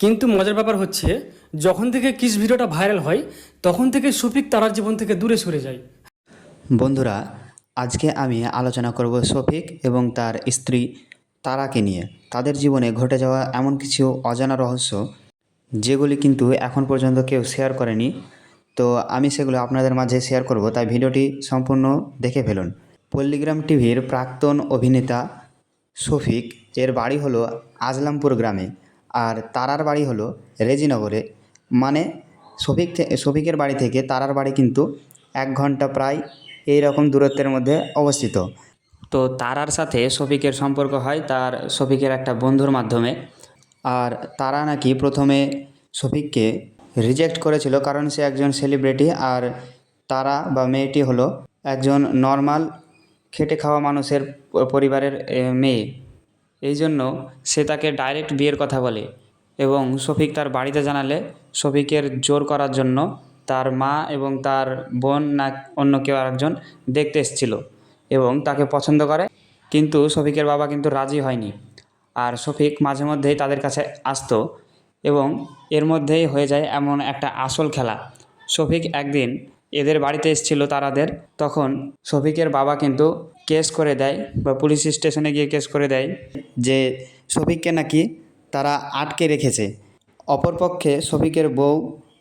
কিন্তু মজার ব্যাপার হচ্ছে, যখন থেকে কিস ভিডিওটা ভাইরাল হয়, তখন থেকে শফিক তারার জীবন থেকে দূরে সরে যায়। বন্ধুরা, আজকে আমি আলোচনা করব শফিক এবং তার স্ত্রী তারাকে নিয়ে। তাদের জীবনে ঘটে যাওয়া এমন কিছু অজানা রহস্য, যেগুলি কিন্তু এখন পর্যন্ত কেউ শেয়ার করেনি। তো আমি সেগুলো আপনাদের মাঝে শেয়ার করব, তাই ভিডিওটি সম্পূর্ণ দেখে ফেলুন। পল্লীগ্রাম টিভির প্রাক্তন অভিনেতা শফিক এর বাড়ি হলো আজলামপুর গ্রামে। আর তারার বাড়ি হলো রেজিনগরে। মানে শফিক শফিকের বাড়ি থেকে তারার বাড়ি কিন্তু এক ঘণ্টা প্রায় এই রকম দূরত্বের মধ্যে অবস্থিত। তো তারার সাথে শফিকের সম্পর্ক হয় তার শফিকের একটা বন্ধুর মাধ্যমে। আর তারা নাকি প্রথমে শফিককে রিজেক্ট করেছিল কারণ সে একজন সেলিব্রিটি আর তারা বা মেয়েটি হলো একজন নর্মাল খেটে খাওয়া মানুষের পরিবারের মেয়ে। এই জন্য সে তাকে ডাইরেক্ট বিয়ের কথা বলে এবং শফিক তার বাড়িতে জানালে শফিকের জোর করার জন্য তার মা এবং তার বোন না অন্য কেউ আরেকজন দেখতে এসেছিল এবং তাকে পছন্দ করে। কিন্তু শফিকের বাবা কিন্তু রাজি হয়নি। আর শফিক মাঝে মধ্যেই তাদের কাছে আসতো এবং এর মধ্যেই হয়ে যায় এমন একটা আসল খেলা। শফিক একদিন এদের বাড়িতে এসেছিল তারাদের। তখন শফিকের বাবা কিন্তু কেস করে দেয় বা পুলিশ স্টেশনে গিয়ে কেস করে দেয় যে শফিককে নাকি তারা আটকে রেখেছে। অপরপক্ষে শফিকের বউ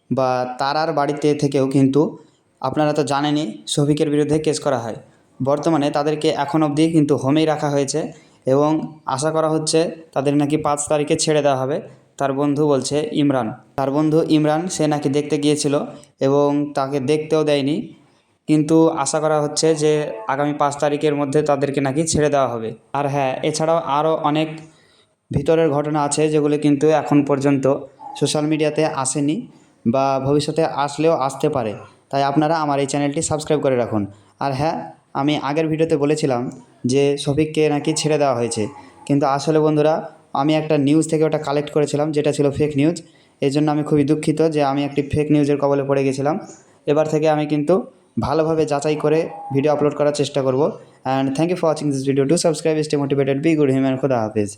বা তারার বাড়িতে থেকেও কিন্তু আপনারা তো জানেনই শফিকের বিরুদ্ধে কেস করা হয়। বর্তমানে তাদেরকে এখন অবধি কিন্তু হোমেই রাখা হয়েছে এবং আশা করা হচ্ছে তাদের নাকি পাঁচ তারিখে ছেড়ে দেওয়া হবে। তার বন্ধু বলছে ইমরান। তার বন্ধু ইমরান, সে নাকি দেখতে গিয়েছিল এবং তাকে দেখতেও দেয়নি। কিন্তু আশা করা হচ্ছে যে আগামী পাঁচ তারিখের মধ্যে তাদেরকে নাকি ছেড়ে দেওয়া হবে। আর হ্যাঁ এছাড়াও আরও অনেক ভিতরের ঘটনা আছে যেগুলো কিন্তু এখন পর্যন্ত সোশ্যাল মিডিয়াতে আসেনি বা ভবিষ্যতে আসলেও আসতে পারে। তাই আপনারা আমার এই চ্যানেলটি সাবস্ক্রাইব করে রাখুন। আর হ্যাঁ আমি আগের ভিডিওতে বলেছিলাম যে শফিককে নাকি ছেড়ে দেওয়া হয়েছে। কিন্তু আসলে বন্ধুরা আমি একটা নিউজ থেকে ওটা কালেক্ট করেছিলাম, যেটা ছিল ফেক নিউজ এই জন্য আমি খুবই দুঃখিত যে আমি একটি ফেক নিউজের কবলে পড়ে গেছিলাম। এবার থেকে আমি কিন্তু ভালোভাবে যাচাই করে ভিডিও আপলোড করার চেষ্টা করব। And thank you for watching this video to subscribe stay motivated be good human খুদা হাফিজ